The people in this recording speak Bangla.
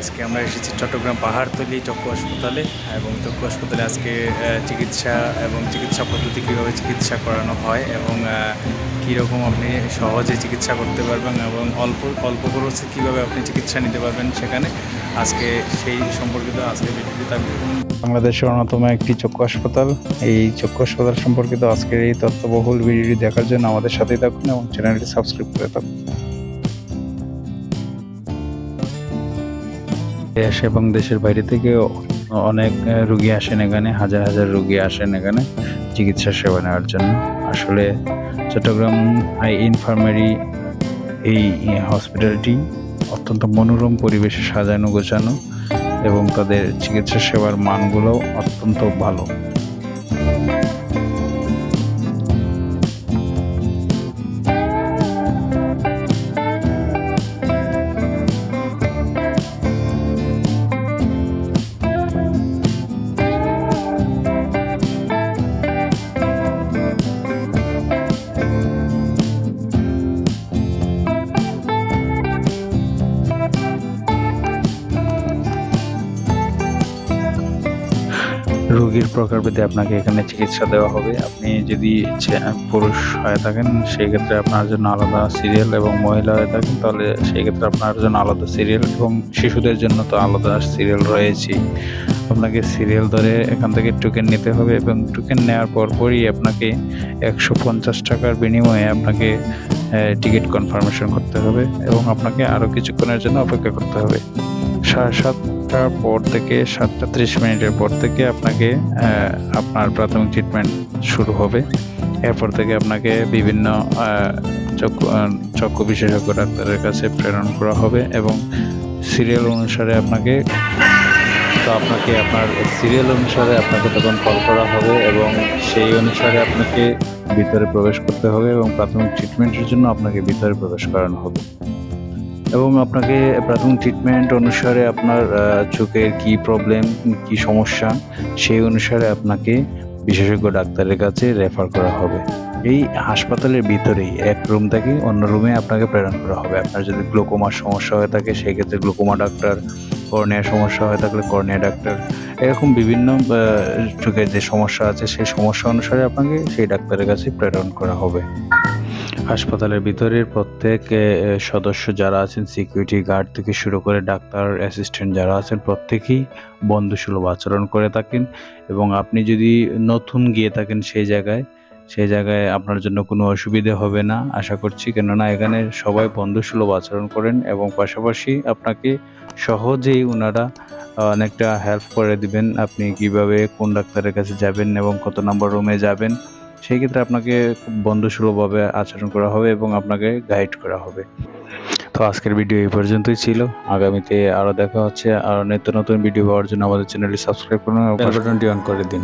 এসেছি চট্টগ্রাম পাহাড়তলি চক্ষু হাসপাতালে এবং চক্ষু হাসপাতালে আজকে চিকিৎসা এবং চিকিৎসা পদ্ধতি কীভাবে চিকিৎসা করানো হয় এবং কীরকম আপনি সহজে চিকিৎসা করতে পারবেন এবং অল্প অল্প খরচে কীভাবে আপনি চিকিৎসা নিতে পারবেন সেখানে আজকে সেই সম্পর্কিত আজকে ভিডিওটি থাকবে। বাংলাদেশের অন্যতম একটি চক্ষু হাসপাতাল। এই চক্ষু হাসপাতাল সম্পর্কিত আজকের এই তথ্যবহুল ভিডিওটি দেখার জন্য আমাদের সাথেই থাকুন এবং চ্যানেলটি সাবস্ক্রাইব করে থাকুন। দেশ এবং দেশের বাইরে থেকে অনেক রুগী আসেন এখানে, হাজার হাজার রুগী আসেন এখানে চিকিৎসা সেবা নেওয়ার জন্য। আসলে চট্টগ্রাম আই ইনফার্মারি এই হসপিটালটি অত্যন্ত মনোরম পরিবেশে সাজানো, গোছানো এবং তাদের চিকিৎসা সেবার মানগুলো অত্যন্ত ভালো। রোগীর প্রকারভেদে আপনাকে এখানে চিকিৎসা দেওয়া হবে। আপনি যদি পুরুষ হয়ে থাকেন সেই ক্ষেত্রে আপনার জন্য আলাদা সিরিয়াল এবং মহিলা হয়ে থাকেন, তাহলে সেই ক্ষেত্রে আপনার জন্য আলাদা সিরিয়াল এবং শিশুদের জন্য তো আলাদা সিরিয়াল রয়েছে। আপনাকে সিরিয়াল ধরে এখান থেকে টোকেন নিতে হবে এবং টোকেন নেওয়ার পরপরই আপনাকে একশো পঞ্চাশ টাকার বিনিময়ে আপনাকে টিকিট কনফার্মেশন করতে হবে এবং আপনাকে আরও কিছুক্ষণের জন্য অপেক্ষা করতে হবে। সাড়ে সাতটার পর থেকে, সাতটা ত্রিশ মিনিটের পর থেকে আপনাকে আপনার প্রাথমিক ট্রিটমেন্ট শুরু হবে। এরপর থেকে আপনাকে বিভিন্ন চক্ষু চক্ষু বিশেষজ্ঞ ডাক্তারের কাছে প্রেরণ করা হবে এবং সিরিয়াল অনুসারে আপনাকে, তো আপনাকে আপনার সিরিয়াল অনুসারে আপনাকে তখন কল করা হবে এবং সেই অনুসারে আপনাকে ভিতরে প্রবেশ করতে হবে এবং প্রাথমিক ট্রিটমেন্টের জন্য আপনাকে ভিতরে প্রবেশ করানো হবে। এবং আপনাকে প্রাথমিক ট্রিটমেন্ট অনুসারে আপনার চোখের কি প্রবলেম কি সমস্যা, সেই অনুসারে আপনাকে বিশেষজ্ঞ ডাক্তারের কাছে রেফার করা হবে। এই হাসপাতালের ভিতরেই এক রুম থেকে অন্য রুমে আপনাকে প্রেরণ করা হবে। আপনার যদি গ্লোকোমার সমস্যা হয়ে থাকে, সেক্ষেত্রে গ্লোকোমা ডাক্তার কর্নিয়ার সমস্যা হয়ে থাকলে কর্নিয়া ডাক্তার এরকম বিভিন্ন চোখের যে সমস্যা আছে, সেই সমস্যা অনুসারে আপনাকে সেই ডাক্তারের কাছে প্রেরণ করা হবে। হাসপাতালের ভিতরের প্রত্যেক সদস্য যারা আছেন সিকিউরিটি গার্ড থেকে শুরু করে ডাক্তার অ্যাসিস্ট্যান্ট যারা আছেন, প্রত্যেকেই বন্ধুসুলভ আচরণ করে থাকেন। এবং আপনি যদি নতুন গিয়ে থাকেন সেই জায়গায় সেই জায়গায় আপনার জন্য কোনো অসুবিধে হবে না, আশা করছি। কেননা এখানে সবাই বন্ধুসুলভ আচরণ করেন এবং পাশাপাশি আপনাকে সহজেই ওনারা অনেকটা হেল্প করে দিবেন। আপনি কীভাবে কোন ডাক্তারের কাছে যাবেন এবং কত নম্বর রুমে যাবেন। সেই ক্ষেত্রে আপনাকে খুব বন্ধুসুলভভাবে আচরণ করা হবে এবং আপনাকে গাইড করা হবে। তো আজকের ভিডিও এই পর্যন্তই ছিল। আগামীতে আরও দেখা হচ্ছে আর নিত্য নতুন ভিডিও পাওয়ার জন্য আমাদের চ্যানেলটি সাবস্ক্রাইব করুন বাটনটি অন করে দিন।